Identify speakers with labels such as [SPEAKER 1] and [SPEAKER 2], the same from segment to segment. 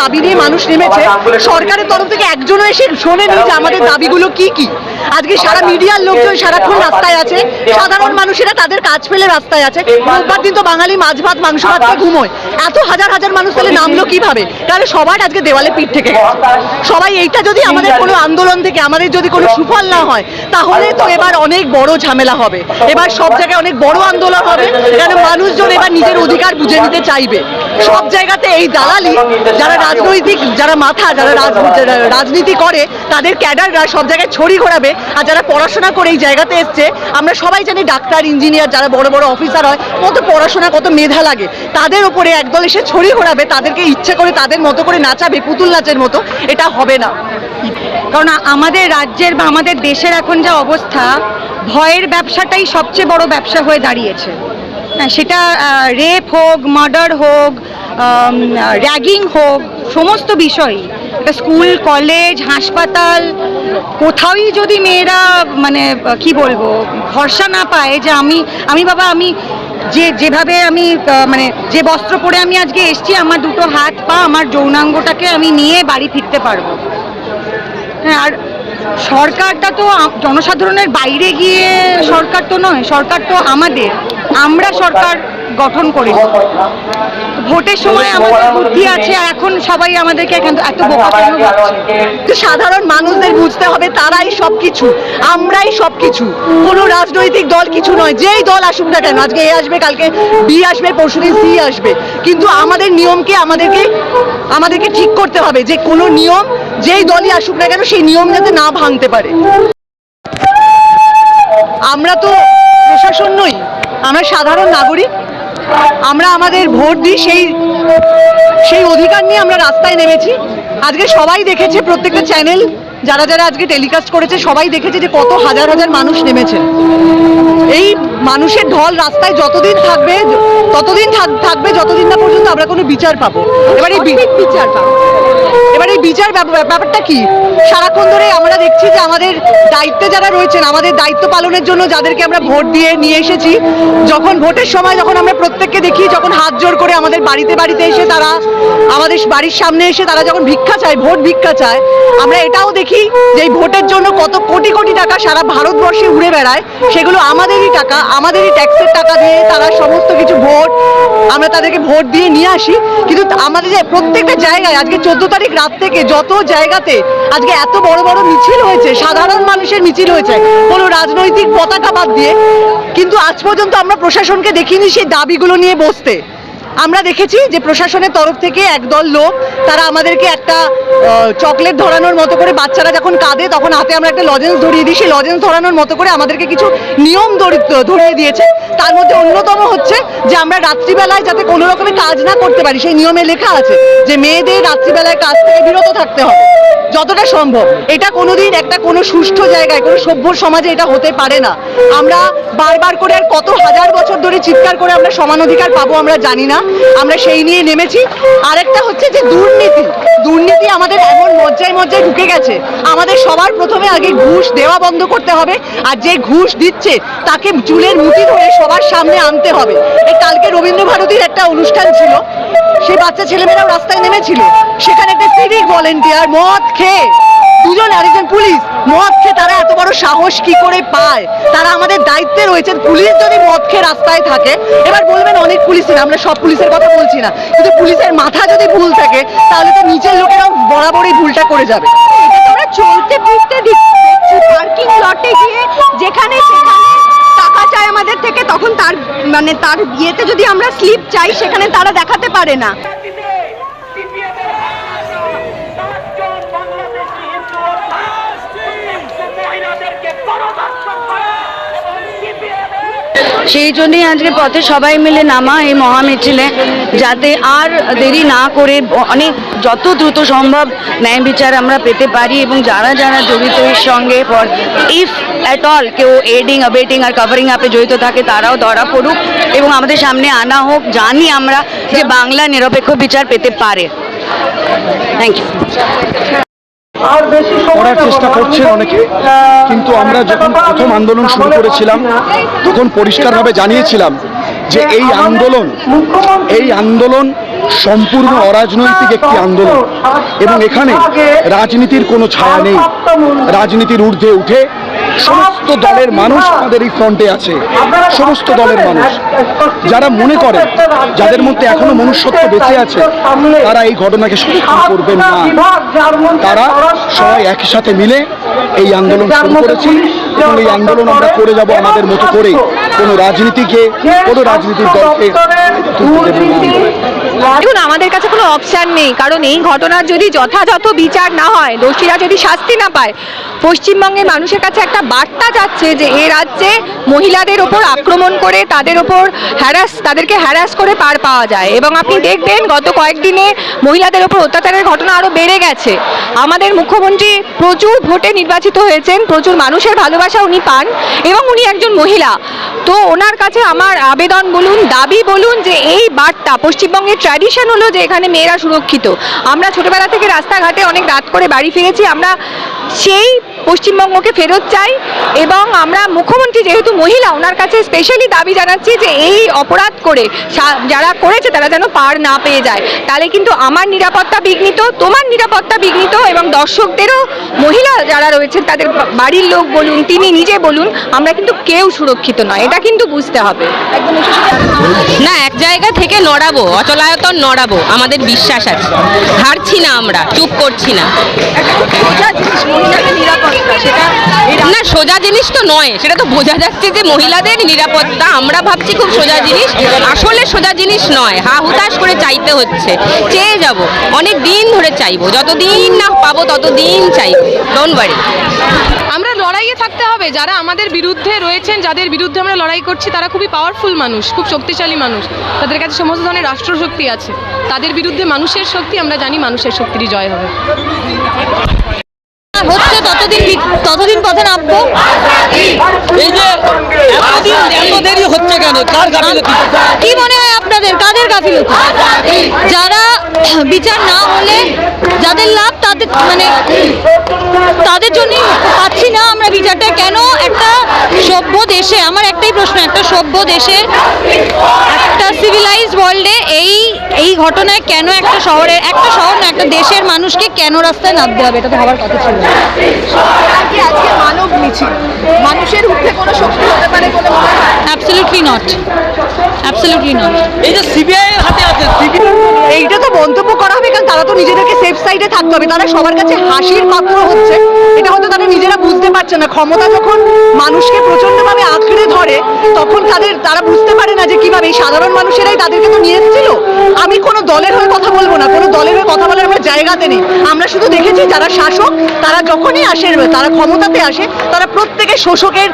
[SPEAKER 1] দাবি নিয়ে মানুষ নেমেছে। সরকারের তরফ থেকে একজনও এসে শোনেনি যে আমাদের দাবিগুলো কি কি। আজকে সারা মিডিয়ার লোকজন সারাক্ষণ রাস্তায় আছে। সাধারণ মানুষেরা তাদের কাজ ফেলে রাস্তায় আছে। রোববার দিন তো বাঙালি মাছ ভাত, মাংস ভাত ঘুমোয়। এত হাজার হাজার মানুষ তাহলে নামলো কীভাবে? তাহলে সবার আজকে দেওয়ালে পিঠ থেকে সবাই এইটা যদি আমাদের কোনো আন্দোলন থেকে, আমাদের যদি কোনো সুফল না হয়, তাহলে তো এবার অনেক বড় ঝামেলা হবে। এবার সব জায়গায় অনেক বড় আন্দোলন হবে। কেন মানুষজন এবার নিজের অধিকার বুঝে নিতে চাইবে? সব জায়গাতে এই দালালি, যারা রাজনৈতিক, যারা মাথা যারা রাজনীতি করে, তাদের ক্যাডাররা সব জায়গায় ছড়ি ঘোরাবে। আর যারা পড়াশোনা করে এই জায়গাতে এসছে, আমরা সবাই জানি ডাক্তার, ইঞ্জিনিয়ার যারা বড় বড় অফিসার হয়, কত পড়াশোনা, কত মেধা লাগে। তাদের উপরে একদল এসে ছড়ি ঘোরাবে, তাদেরকে ইচ্ছে করে তাদের মতো করে নাচাবে, পুতুল নাচের মতো, এটা হবে না।
[SPEAKER 2] কারণ আমাদের রাজ্যের বা আমাদের দেশের এখন যা অবস্থা, ভয়ের ব্যবসাটাই সবচেয়ে বড় ব্যবসা হয়ে দাঁড়িয়েছে। সেটা রেপ হোক মার্ডার হোক র্যাগিং হোক, সমস্ত বিষয়ই। এটা স্কুল কলেজ হাসপাতাল, কোথাওই যদি মেয়েরা মানে কি বলব, ভরসা না পায় যে আমি আমি বাবা, আমি যে, যেভাবে আমি মানে যে বস্ত্র পরে আমি আজকে এসছি, আমার দুটো হাত পা, আমার যৌনাঙ্গটাকে আমি নিয়ে বাড়ি ফিরতে পারব। হ্যাঁ আর সরকারটা তো জনসাধারণের বাইরে গিয়ে সরকার তো নয়, সরকার তো আমাদের। আমরা সরকার গঠন করি। ভোটের সময় আমাদের বুদ্ধি আছে আর এখন সবাই আমাদেরকে এখান এত বোকা কেন ভাবছে?
[SPEAKER 1] সাধারণ মানুষদের বুঝতে হবে তারাই সব কিছু আমরাই সবকিছু। কোনো রাজনৈতিক দল কিছু নয়, যেই দল আসুক না কেন, আজকে এ আসবে, কালকে বি আসবে, পরশুদিন সি আসবে। কিন্তু আমাদের নিয়মকে আমাদেরকে আমাদেরকে ঠিক করতে হবে যে কোনো নিয়ম যেই দলই আসুক না কেন, সেই নিয়ম যাতে না ভাঙতে পারে। আমরা তো প্রশাসন নই আমরা সাধারণ নাগরিক, আমরা আমাদের ভোট দিই সেই সেই অধিকার নিয়ে আমরা রাস্তায় নেমেছি। আজকে সবাই দেখেছে প্রত্যেকটা চ্যানেল যারা যারা আজকে টেলিকাস্ট করেছে সবাই দেখেছে যে কত হাজার হাজার মানুষ নেমেছে। এই মানুষের ঢল রাস্তায় যতদিন থাকবে ততদিন থাকবে যতদিন না পর্যন্ত আমরা কোনো বিচার পাবো। এবার এই বিচার পাবো। এবার এই বিচার ব্যাপ- ব্যাপারটা কি? সারাক্ষণ ধরে আমরা দেখছি যে আমাদের দায়িত্বে যারা রয়েছেন আমাদের দায়িত্ব পালনের জন্য যাদেরকে আমরা ভোট দিয়ে নিয়ে এসেছি যখন ভোটের সময় যখন আমরা প্রত্যেককে দেখি যখন হাত জোর করে আমাদের বাড়িতে বাড়িতে এসে তারা আমাদের বাড়ির সামনে এসে তারা যখন ভিক্ষা চায় ভোট ভিক্ষা চায় আমরা এটাও দেখি যে ভোটের জন্য কত কোটি কোটি টাকা সারা ভারতবর্ষে উড়ে বেড়ায়, সেগুলো আমাদেরই টাকা, আমাদেরই ট্যাক্সের টাকা দিয়ে তারা সমস্ত কিছু ভোট, আমরা তাদেরকে ভোট দিয়ে নিয়ে আসি। কিন্তু আমাদের যে প্রত্যেকটা জায়গায় আজকে চোদ্দ তারিখ রাত থেকে যত জায়গাতে আজকে এত বড় বড় মিছিল হয়েছে, সাধারণ মানুষের মিছিল হয়েছে, কোনো রাজনৈতিক পতাকা বাদ দিয়ে, কিন্তু আজ পর্যন্ত আমরা প্রশাসনকে দেখিনি সেই দাবিগুলো নিয়ে বসতে। আমরা দেখেছি যে প্রশাসনের তরফ থেকে একদল লোক, তারা আমাদেরকে একটা চকলেট ধরানোর মতো করে বাচ্চারা যখন কাঁদে, তখন হাতে আমরা একটা লজেন্স ধরিয়ে দিই। সেই লজেন্স ধরানোর মতো করে আমাদেরকে কিছু নিয়ম ধরিয়ে দিয়েছে। তার মধ্যে অন্যতম হচ্ছে যে আমরা রাত্রিবেলায় যাতে কোনো রকমের কাজ না করতে পারি, সেই নিয়মে লেখা আছে যে মেয়েদের রাত্রিবেলায় কাজ থেকে বিরত থাকতে হবে। যতটা সম্ভব। এটা কোনোদিন একটা কোনো সুষ্ঠু জায়গায়, কোনো সভ্য সমাজে এটা হতে পারে না। আমরা বারবার করে আর কত হাজার বছর ধরে চিৎকার করে আমরা সমান অধিকার পাবো আমরা জানি না। আমরা সেই নিয়ে নেমেছি। আরেকটা হচ্ছে যে দুর্নীতি। দুর্নীতি আমাদের এমন মজ্জায় মজ্জায় ঢুকে গেছে। আমাদের সবার প্রথমে আগে ঘুষ দেওয়া বন্ধ করতে হবে, আর যে ঘুষ দিচ্ছে, তাকে চুলের মুঠি ধরে সবার সামনে আনতে হবে। এই কালকে রবীন্দ্র ভারতীর একটা অনুষ্ঠান ছিল সেই বাচ্চা ছেলেমেয়েরাও রাস্তায় নেমেছিল। সেখানে একটা সিভিক ভলেন্টিয়ার মদ খেয়ে দুজন আরেকজন পুলিশ। মদ খেয়ে তারা এত বড় সাহস কি করে পায়? তারা আমাদের দায়িত্বে রয়েছেন। পুলিশ যদি মদ খেয়ে রাস্তায় থাকে, এবার বলবেন অনেক পুলিশের আমরা সব পুলিশের কথা বলছি না। কিন্তু পুলিশের মাথা যদি ভুল থাকে, তাহলে তো নিচের লোকেরাও বরাবরই ভুলটা করে যাবে।
[SPEAKER 3] আমরা চলতে ফিরতে দেখছি পার্কিং লটে গিয়ে যেখানে সেখানে টাকা চায় আমাদের থেকে, তখন তার মানে তার ইয়েতে যদি আমরা স্লিপ চাই, সেখানে তারা দেখাতে পারে না
[SPEAKER 4] মহিলাদেরকে গণধর্ষণ করে এবং CPM
[SPEAKER 5] সেই জন্যই আজকে পথে সবাই মিলে নামা এই মহামিছিলে, যাতে আর দেরি না করে অনেক যত দ্রুত সম্ভব ন্যায় বিচার আমরা পেতে পারি এবং যারা যারা জড়িত এর সঙ্গে ইফ অ্যাট অল কেউ এডিং অবেটিং আর কভারিং আপে জড়িত থাকে, তারাও ধরা পড়ুক এবং আমাদের সামনে আনা হোক, জানি আমরা যে বাংলা নিরপেক্ষ বিচার পেতে পারে। থ্যাংক ইউ
[SPEAKER 6] করার চেষ্টা করছেন অনেকে কিন্তু আমরা যখন প্রথম আন্দোলন শুরু করেছিলাম তখন পরিষ্কারভাবে জানিয়েছিলাম যে এই আন্দোলন এই আন্দোলন সম্পূর্ণ অরাজনৈতিক একটি আন্দোলন। এবং এখানে রাজনীতির কোনো ছায়া নেই। রাজনীতির ঊর্ধ্বে উঠে সমস্ত দলের মানুষ আমাদের এই ফ্রন্টে আছে। সমস্ত দলের মানুষ। যারা মনে করে, যাদের মধ্যে এখনও মনুষ্যত্ব বেঁচে আছে, তারা এই ঘটনাকে সমর্থন করবেন না। তারা সবাই একই সাথে মিলে এই আন্দোলন শুরু করেছি এবং এই আন্দোলন আমরা করে যাব আমাদের মতো করে কোনো রাজনীতিকে, কোনো রাজনীতির দলকে
[SPEAKER 7] দেখুন আমাদের কাছে কোনো অপশান নেই। কারণ এই ঘটনার যদি যথাযথ বিচার না হয়, দোষীরা যদি শাস্তি না পায়, পশ্চিমবঙ্গের মানুষের কাছে একটা বার্তা যাচ্ছে যে, এ রাজ্যে মহিলাদের ওপর আক্রমণ করে তাদের ওপর হ্যারাস তাদেরকে হ্যারাস করে পার পাওয়া যায়। এবং আপনি দেখবেন, গত কয়েকদিনে মহিলাদের ওপর অত্যাচারের ঘটনা আরও বেড়ে গেছে। আমাদের মুখ্যমন্ত্রী প্রচুর ভোটে নির্বাচিত হয়েছেন, প্রচুর মানুষের ভালোবাসা উনি পান, এবং উনি একজন মহিলা। তো ওনার কাছে আমার আবেদন বলুন, দাবি বলুন যে, এই বার্তা পশ্চিমবঙ্গের ট্র্যাডিশন হলো যে এখানে মেয়েরা সুরক্ষিত। আমরা ছোটবেলা থেকে রাস্তাঘাটে অনেক রাত করে বাড়ি ফিরেছি, আমরা সেই পশ্চিমবঙ্গকে ফেরত চাই এবং আমরা মুখ্যমন্ত্রী যেহেতু মহিলা, ওনার কাছে স্পেশালি দাবি জানাচ্ছি যে এই অপরাধ করে যারা করেছে তারা যেন পার না পেয়ে যায়। তাহলে কিন্তু আমার নিরাপত্তা বিঘ্নিত, তোমার নিরাপত্তা বিঘ্নিত এবং দর্শকদেরও মহিলা যারা রয়েছেন, তাদের বাড়ির লোক বলুন, তিনি নিজে বলুন, আমরা কিন্তু কেউ সুরক্ষিত নয়। এটা কিন্তু বুঝতে হবে।
[SPEAKER 8] না, এক জায়গা থেকে নড়াবো, অচলায়তন নড়াবো, আমাদের বিশ্বাস আছে। হারছি না আমরা চুপ করছি না। না সোজা জিনিস তো নয় সেটা তো বোঝা যাচ্ছে যে মহিলাদের নিরাপত্তা আমরা ভাবছি খুব সোজা জিনিস আসলে সোজা জিনিস নয় হা হুতাশ করে চাইতে হচ্ছে চেয়ে যাব অনেক দিন ধরে চাইব যতদিন না পাবো ততদিন চাইব ডোন্ট ওয়ারি
[SPEAKER 9] লড়াইয়ে থাকতে হবে। যারা আমাদের বিরুদ্ধে রয়েছেন, যাদের বিরুদ্ধে আমরা লড়াই করছি, তারা খুবই পাওয়ারফুল মানুষ, খুব শক্তিশালী মানুষ। তাদের কাছে সমস্ত ধরনের রাষ্ট্রশক্তি আছে। তাদের বিরুদ্ধে মানুষের শক্তি, আমরা জানি মানুষের শক্তিরই জয় হবে।
[SPEAKER 10] হচ্ছে ততদিন ততদিন পথে নামবো।
[SPEAKER 11] এই যে এতদিন এত দেরি হচ্ছে কেন? কার গাফিলতি?
[SPEAKER 10] কি মনে হয় আপনাদের? কাদের গাফিলতি? যারা বিচার না হলে যাদের লাভ তাদের মানে তাদের জন্যই পাচ্ছি না আমরা বিচারটা। কেন একটা সভ্য দেশে আমার একটাই প্রশ্ন একটা সভ্য দেশে একটা সিভিলাইজড ওয়ার্ল্ডে এই এই ঘটনায় কেন একটা শহরের একটা শহর না একটা দেশের মানুষকে কেন রাস্তায় নামতে হবে? এটা তো ভাবার কথা ছিল।
[SPEAKER 7] কি আজকে মানব মিছিল। মানুষের ঊর্ধ্বে কোনো শক্তি হতে পারে বলে মনে হয়?
[SPEAKER 10] অ্যাবসলিউটলি নট অ্যাবসলিউটলি নট
[SPEAKER 11] এই যে সিবিআই এর হাতে আছে সিবিআই
[SPEAKER 1] এইটা তো মন্তব্য করা হবে কারণ তারা তো নিজেদেরকে সেফ সাইডে থাকতে হবে। তারা সবার কাছে হাসির পাত্র হচ্ছে। এটা হয়তো তারা নিজেরা বুঝতে পারছে না। ক্ষমতা যখন মানুষকে প্রচন্ডভাবে আঁকড়ে ধরে তখন তাদের তারা বুঝতে পারে না যে কীভাবে এই সাধারণ মানুষেরাই তাদেরকে তো নিয়ে এসেছিল। আমি কোনো দলের হয়ে কথা বলব না। কোনো দলের হয়ে কথা বলার আমরা জায়গাতে নেই। আমরা শুধু দেখেছি যারা শাসক তারা যখনই আসে, তারা ক্ষমতাতে আসে, তারা প্রত্যেকে শোষকের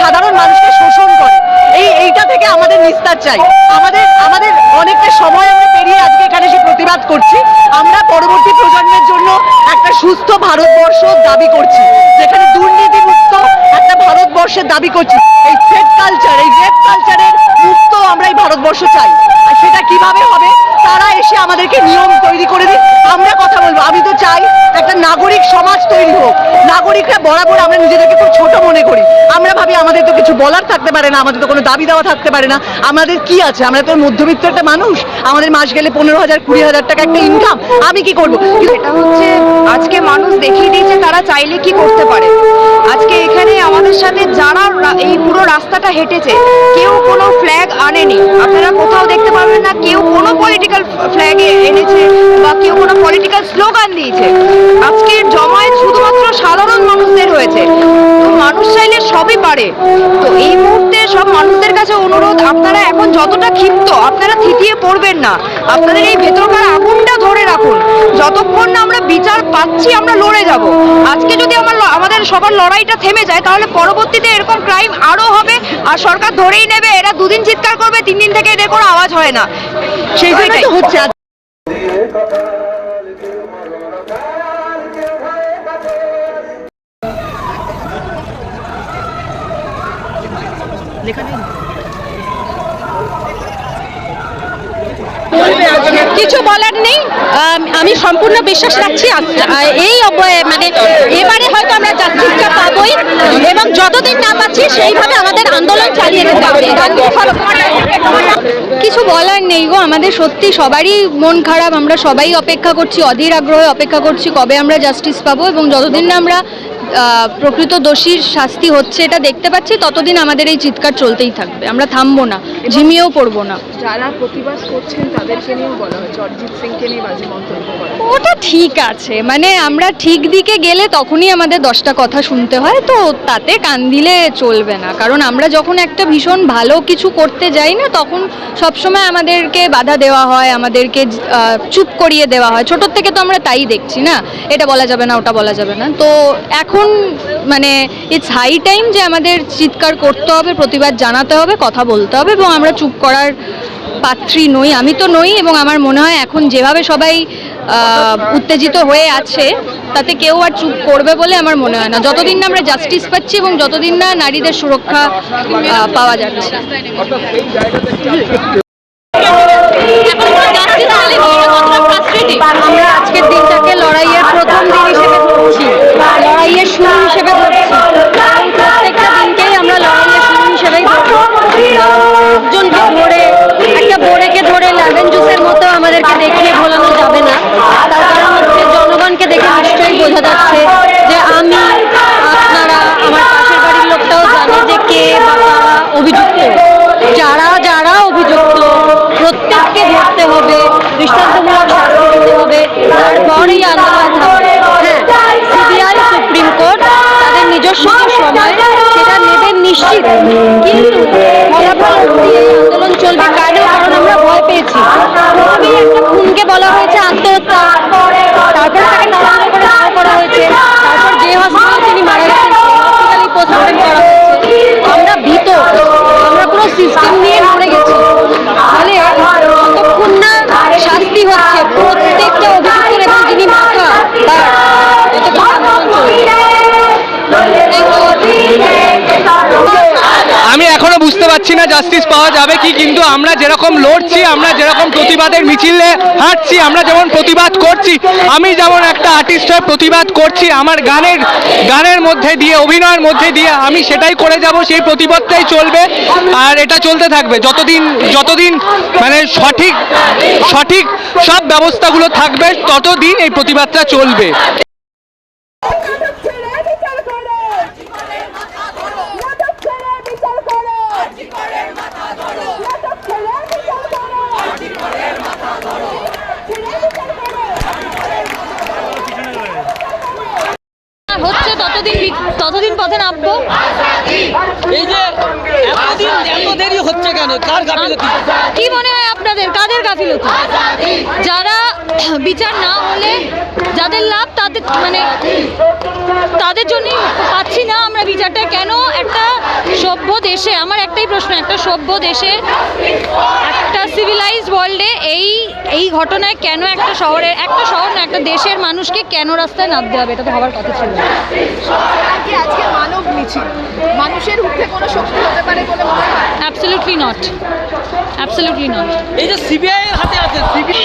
[SPEAKER 1] সাধারণ মানুষকে শোষণ করে। এই, এইটা থেকে আমাদের নিস্তার চাই। আমাদের আমাদের অনেকটা সময় আমরা পেরিয়ে আজকে এখানে এসে প্রতিবাদ করছি। আমরা পরবর্তী প্রজন্মের জন্য একটা সুস্থ ভারতবর্ষ দাবি করছি, যেখানে দুর্নীতিমুক্ত একটা ভারতবর্ষের দাবি করছি। এই থ্রেড কালচার এই রেপ কালচারের মুক্ত আমরা এই ভারতবর্ষ চাই। আর সেটা কীভাবে হবে, তারা এসে আমাদেরকে নিয়ম তৈরি করে দিক। আমরা কথা বলব। আমি তো চাই একটা নাগরিক সমাজ তৈরি হোক। নাগরিকরা বরাবর আমরা নিজেদেরকে খুব ছোট মনে করি। আমরা ভাবি আমাদের তো কিছু বলার থাকতে পারে না, আমাদের তো কোনো দাবি দেওয়া থাকতে পারে না। আমাদের কি আছে? আমরা তো মধ্যবিত্ত একটা মানুষ। আমাদের মাস গেলে পনেরো হাজার, কুড়ি হাজার টাকা একটা ইনকাম আমি কি করব?
[SPEAKER 7] এটা হচ্ছে, আজকে মানুষ দেখিয়ে দিয়েছে তারা চাইলে কি করতে পারে। আজকে এখানে আমাদের সাথে যারা এই পুরো রাস্তাটা হেঁটেছে, কেউ কোনো ফ্ল্যাগ আনেনি। আপনারা কোথাও দেখতে পারবেন না, কেউ কোনো পলিটিক্যাল ফ্ল্যাগে এনেছে বা কেউ কোনো পলিটিক্যাল স্লোগান দিয়েছে। আজকের জমায়েত শুধুমাত্র সাধারণ মানুষদের হয়েছে। তো মানুষ চাইলে সবই পারে। তো এই মুহূর্তে সব মানুষদের কাছে অনুরোধ, আপনারা এখন যতটা ক্ষিপ্ত, আপনারা থিতিয়ে পড়বেন না। আপনাদের এই ভেতরকার আগুনটা ধরে রাখুন। যতক্ষণ না আমরা বিচার পাচ্ছি, আমরা লড়ে যাব। আজকে যদি আমার আমাদের সবার লড়াইটা থেমে যায়, তাহলে পরবর্তীতে এরকম ক্রাইম আরও হবে। আর সরকার ধরেই নেবে, এরা দুদিন চিৎকার করবে, তিন দিন থেকে এদের কোনো আওয়াজ হয় না।
[SPEAKER 1] সেই জন্যই হচ্ছে
[SPEAKER 10] কিছু বলার নেই। আমি সম্পূর্ণ বিশ্বাস রাখছি। এই মানে এবারে হয়তো আমরা জাস্টিসটা পাবই এবং যতদিন না পাচ্ছি সেইভাবে আমাদের আন্দোলন চালিয়ে যেতে হবে। কিছু বলার নেই গো, আমাদের সত্যি সবারই মন খারাপ। আমরা সবাই অপেক্ষা করছি, অধীর আগ্রহে অপেক্ষা করছি কবে আমরা জাস্টিস পাবো এবং যতদিন না আমরা প্রকৃত দোষীর শাস্তি হচ্ছে, এটা দেখতে পাচ্ছি, ততদিন আমাদের এই চিৎকার চলতেই থাকবে। আমরা থামবো না, ঝিমিয়েও পড়ব না।
[SPEAKER 12] যারা প্রতিবাদ করছেন তাদেরকে নিয়েও বলা হয়েছে। অরিজিৎ সিংকে নিয়ে বাজে মন্তব্য করা
[SPEAKER 10] ওটা ঠিক আছে। মানে আমরা ঠিক দিকে গেলে তখনই আমাদের দশটা কথা শুনতে হয়। তো তাতে কান দিলে চলবে না। কারণ আমরা যখন একটা ভীষণ ভালো কিছু করতে যাই না, তখন সবসময় আমাদেরকে বাধা দেওয়া হয়, আমাদেরকে চুপ করিয়ে দেওয়া হয়। ছোটোর থেকে তো আমরা তাই দেখছি না। এটা বলা যাবে না, ওটা বলা যাবে না। তো এখন মানে ইটস হাই টাইম যে আমাদের চিৎকার করতে হবে, প্রতিবাদ জানাতে হবে, কথা বলতে হবে, এবং আমরা চুপ করার পাত্রী নই, আমি তো নই এবং আমার মনে হয় এখন যেভাবে সবাই উত্তেজিত হয়ে আছে, তাতে কেউ আর চুপ করবে বলে আমার মনে হয় না। যতদিন না আমরা জাস্টিস পাচ্ছি এবং যতদিন না নারীদের সুরক্ষা পাওয়া যাচ্ছে। আমরা আজকের দিনটাকে লড়াইয়ের প্রথম দিন হিসেবে ধরছি। লড়াইয়ের শুরু হিসেবে ধরছি। কিন্তু ফলাফল অবধি আন্দোলন চলবে কেন কারণ আমরা ভয় পেয়েছি। প্রথমেই একটা খুনকে বলা হয়েছে আত্মহত্যা। তারপরে তাকে তদন্ত করে দাঁড় করা হয়েছে। তারপর যে হসপিটালে তিনি মারা গেছেন, সেই পোস্টমর্টম করা হয়েছে। আমরা ভীত। আমরা পুরো সিস্টেম নিয়ে মরে গেছি। ফলে যতক্ষণ না শাস্তি হচ্ছে। প্রত্যেকটা অভিযুক্তের এবং যিনি মাথা তার ততক্ষণ আন্দোলন চলবে
[SPEAKER 11] আমি এখনও বুঝতে পারছি না জাস্টিস পাওয়া যাবে কি, কিন্তু আমরা যেরকম লড়ছি, আমরা যেরকম প্রতিবাদের মিছিলে হাঁটছি, আমরা যেমন প্রতিবাদ করছি, আমি যেমন একটা আর্টিস্ট হয়ে প্রতিবাদ করছি, আমার গানের গানের মধ্যে দিয়ে, অভিনয়ের মধ্যে দিয়ে আমি সেটাই করে যাব, সেই প্রতিবাদটাই চলবে, আর এটা চলতে থাকবে। যতদিন যতদিন মানে সঠিক সঠিক সব ব্যবস্থাগুলো থাকবে, ততদিন এই প্রতিবাদটা চলবে।
[SPEAKER 10] ততদিন পথে নামবো?
[SPEAKER 11] এই যে এতদিন এত দেরি হচ্ছে কেন? কার গাফিলতি?
[SPEAKER 10] কি মনে হয় আপনাদের? কাদের গাফিলতি? যারা বিচার না হলে যাদের লাভ তাদের মানে তাদের জন্যই পাচ্ছি না আমরা বিচারটা। কেন? একটা সভ্য দেশে আমার একটাই প্রশ্ন একটা সভ্য দেশে একটা সিভিলাইজড ওয়ার্ল্ডে এই এই ঘটনায় কেন একটা শহরের একটা শহর না একটা দেশের মানুষকে কেন রাস্তায় নামতে হবে? এটা তো হওয়ার কথা ছিল। না।
[SPEAKER 12] আজকে মানব মিছিল। মানুষের ঊর্ধ্বে কোনো শক্তি হতে পারে বলে মনে হয়?
[SPEAKER 10] অ্যাবসলিউটলি নট অ্যাবসলিউটলি নট
[SPEAKER 11] এই যে সিবিআই এর হাতে আছে সিবিআই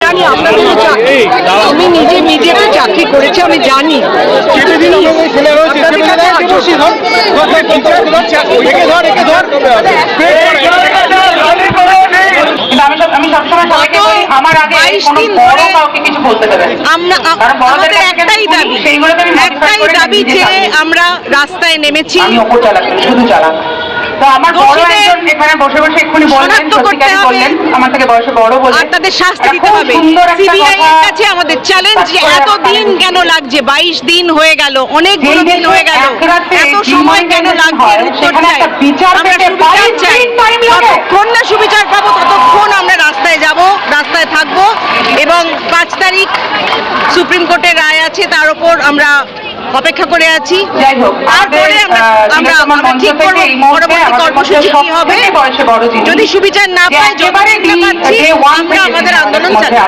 [SPEAKER 13] জানি আপনাদেরও চাকরি আমি নিজে মিডিয়াতে চাকরি করেছি আমি জানি তাদের কাছে আশ্বস্ত
[SPEAKER 14] আমি সবসময় সবাইকে বলি আমার আগে
[SPEAKER 13] বাইশ
[SPEAKER 14] কোনো
[SPEAKER 13] দিন
[SPEAKER 14] বড়
[SPEAKER 13] ধরে
[SPEAKER 14] কাউকে কিছু বলতে দেবে না।
[SPEAKER 13] আমরা আ-
[SPEAKER 14] কারণ বড়দের
[SPEAKER 13] আমাদের
[SPEAKER 14] কাছে
[SPEAKER 13] একটাই
[SPEAKER 14] যেটা
[SPEAKER 13] দাবি
[SPEAKER 14] শুনি, সেইগুলোকে আমি modify
[SPEAKER 13] একটাই
[SPEAKER 14] করে
[SPEAKER 13] দাবি যে আমরা রাস্তায় নেমেছি।
[SPEAKER 14] আমার বড় একজন এখানে বসে বসে এক্ষুনি বললেন সত্যিকারই বললেন আমার থেকে বয়সে বড় বললেন
[SPEAKER 13] আর তাদের শাস্তি দিতে হবে। সিবিআই এর কাছে আমাদের চ্যালেঞ্জ যে এত দিন কেন লাগছে? বাইশ দিন হয়ে গেল অনেকগুলো
[SPEAKER 14] যেই
[SPEAKER 13] দিন হয়ে গেল। এত সময় কেন লাগছে? উত্তর চাই। আমরা সুবিচার চাই। যতক্ষণ না সুবিচার পাবো ততক্ষণ আমরা রাস্তায় যাব রাস্তায় থাকব। এবং পাঁচ তারিখ সুপ্রিম কোর্টের রায় আছে তার উপর আমরা অপেক্ষা করে আছি।
[SPEAKER 14] যাই হোক
[SPEAKER 13] তারপরে আমরা ঠিক করব পরবর্তী কর্মসূচি কি হবে? যদি সুবিচার না পাই পাচ্ছি আমরা আমাদের আন্দোলন
[SPEAKER 14] চালিয়ে